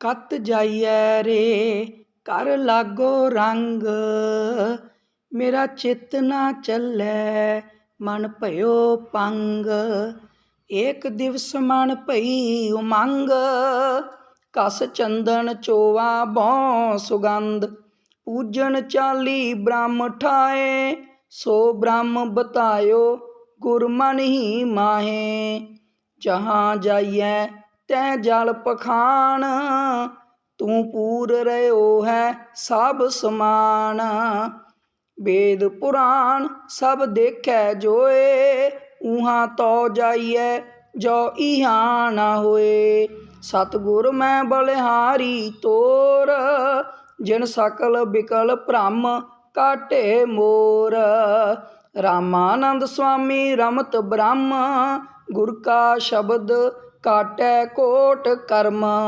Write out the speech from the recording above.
ਕੱਤ ਜਾਈਐ ਰੇ ਕਰ ਲਾਗੋ ਰੰਗ। ਮੇਰਾ ਚਿੱਤ ਨਾ ਚੱਲੈ, ਮਨ ਭਇਓ ਪੰਗ। ਏਕ ਦਿਵਸ ਮਨ ਭਈ ਉਮੰਗ। ਕਸ ਚੰਦਨ ਚੋਵਾ ਬਉ ਸੁਗੰਧ। ਪੂਜਨ ਚਾਲੀ ਬ੍ਰਹਮ ਠਾਏ ਸੋ ਬ੍ਰਹਮ ਬਤਾਇਓ ਗੁਰਮਨ ਹੀ ਮਾਹੇ। ਜਹਾਂ ਜਾਈਐ ਤੈ ਜਲ ਪਖਾਨ ਤੂੰ ਪੂਰ ਰਿਓ ਹੈ ਸਭ ਸਮਾਨ। ਵੇਦ ਪੁਰਾਣ ਸਭ ਦੇਖੈ ਜੋਏ ਉਹਾਂ ਤੋ ਜਾਈਐ ਜੋ ਇਹਾਂ ਨਾ ਹੋਏ। ਸਤਿਗੁਰ ਮੈਂ ਬਲਿਹਾਰੀ ਤੋਰ, ਜਿਨ ਸਕਲ ਬਿਕਲ ਭ੍ਰਮ ਕਾਟੇ ਮੋਰ। ਰਾਮਾਨੰਦ ਸੁਆਮੀ ਰਮਤ ਬ੍ਰਹਮ, ਗੁਰ ਕਾ ਸ਼ਬਦ ਕਾਟੈ ਕੋਟ ਕਰਮਾ।